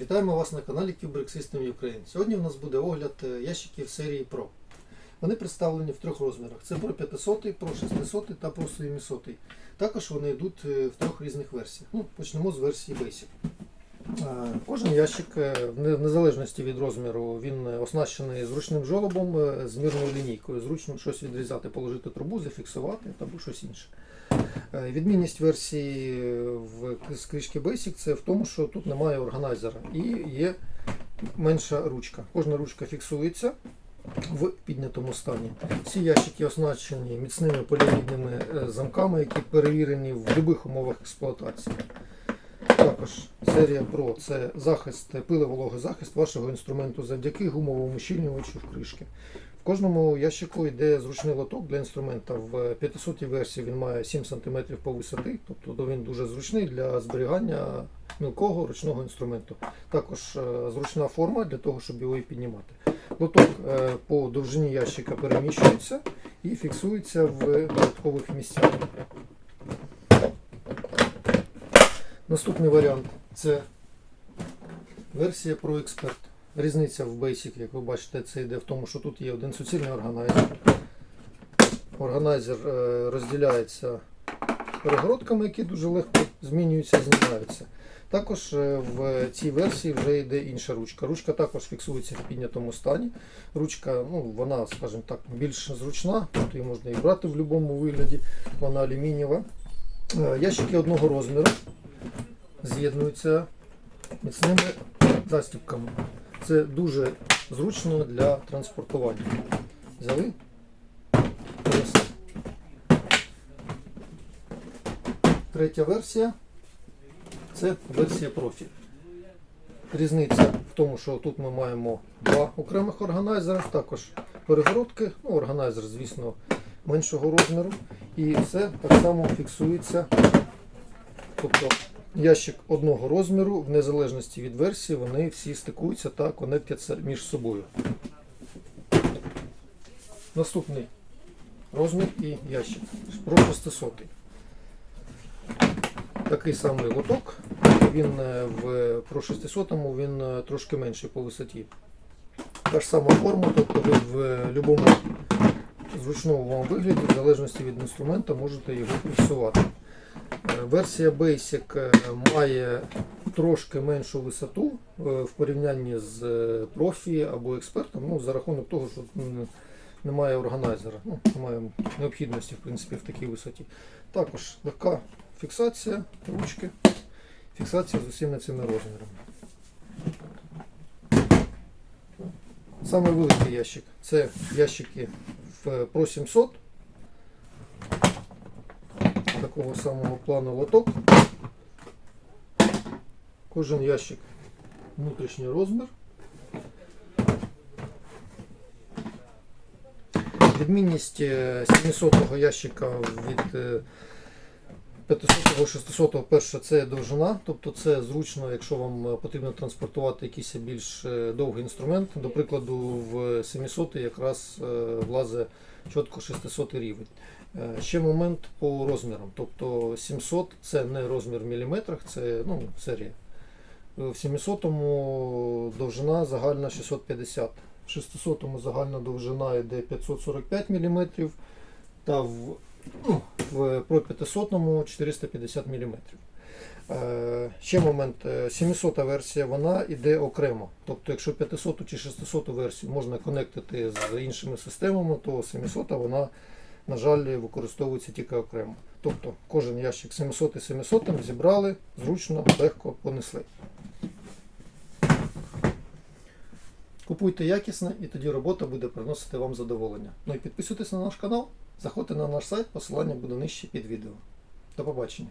Вітаємо вас на каналі Kubrick System Ukraine. Сьогодні у нас буде огляд е, ящиків серії Pro. Вони представлені в трьох розмірах: це Pro 500, Pro 600 та Pro 700. Також вони йдуть е, в трьох різних версіях. Ну, почнемо з версії Basic. Е, Кожен ящик, е, в незалежності від розміру, він оснащений зручним жолобом е, з мірною лінійкою. Зручно щось відрізати, положити трубу, зафіксувати або щось інше. Відмінність версії з кришки Basic це в тому, що тут немає органайзера і є менша ручка. Кожна ручка фіксується в піднятому стані. Всі ящики оснащені міцними поліамідними е, замками, які перевірені в будь-яких умовах експлуатації. Також серія Pro це захист, пиловологий захист вашого інструменту завдяки гумовому щільнювачу в кришки. В кожному ящику йде зручний лоток для інструмента. В 500 версії він має 7 см по висоти, тобто він дуже зручний для зберігання мілкого ручного інструменту. Також е, зручна форма для того, щоб його і піднімати. Лоток е, по довжині ящика переміщується і фіксується в додаткових місцях. Наступний варіант це версія Pro Expert. Різниця в Basic, як ви бачите, це йде в тому, що тут є один суцільний органайзер. Органайзер е, розділяється перегородками, які дуже легко змінюються, і знімаються. Також е, в цій версії вже йде інша ручка. Ручка також фіксується в піднятому стані. Ручка, ну, вона, скажімо так, більш зручна, тобто її можна і брати в будь-якому вигляді, вона алюмінієва. Е, Ящики одного розміру з'єднуються міцними застібками. Це дуже зручно для транспортування. Взяли. Третя версія це версія профі. Різниця в тому, що тут ми маємо два окремих органайзера, також перегородки, ну, органайзер, звісно, меншого розміру. І все так само фіксується. Тобто ящик одного розміру, в незалежності від версії, вони всі стикуються та конектяться між собою. Наступний розмір і ящик. Pro 600. Такий самий лоток. Він е, в Pro 600 він е, трошки менший по висоті. Та ж сама форма, тобто ви в будь-якому зручному вам вигляді, в залежності від інструмента, можете його фіксувати. Версія Basic е, має трошки меншу висоту е, в порівнянні з е, профі або експертом, ну, за рахунок того, що немає органайзера, ну, немає необхідності в принципі, в такій висоті. Також легка фіксація ручки, фіксація з усіма цими розмірами. Саме ящик це ящики в Pro 700 такого самого плану лоток. Кожен ящик внутрішній розмір. Відмінність е, 700-го ящика від е, 500-го, 600-го перше це довжина, тобто це зручно, якщо вам е, потрібно транспортувати якийсь більш е, довгий інструмент. До прикладу, в 700 якраз е, влазить чітко 600 рівень. Ще момент по розмірам. Тобто 700 це не розмір в міліметрах, це ну, серія. В 700-му довжина загальна 650. В 600-му загальна довжина йде 545 мм, та в, ну, в Pro 500 450 мм. Е, ще момент, е, 700 версія вона йде окремо. Тобто, якщо 500 чи 600 версію можна конектити з іншими системами, то 700 вона, на жаль, використовується тільки окремо. Тобто кожен ящик 700 і 700 зібрали, зручно, легко понесли. Купуйте якісне і тоді робота буде приносити вам задоволення. Ну і підписуйтесь на наш канал, заходьте на наш сайт, посилання буде нижче під відео. До побачення.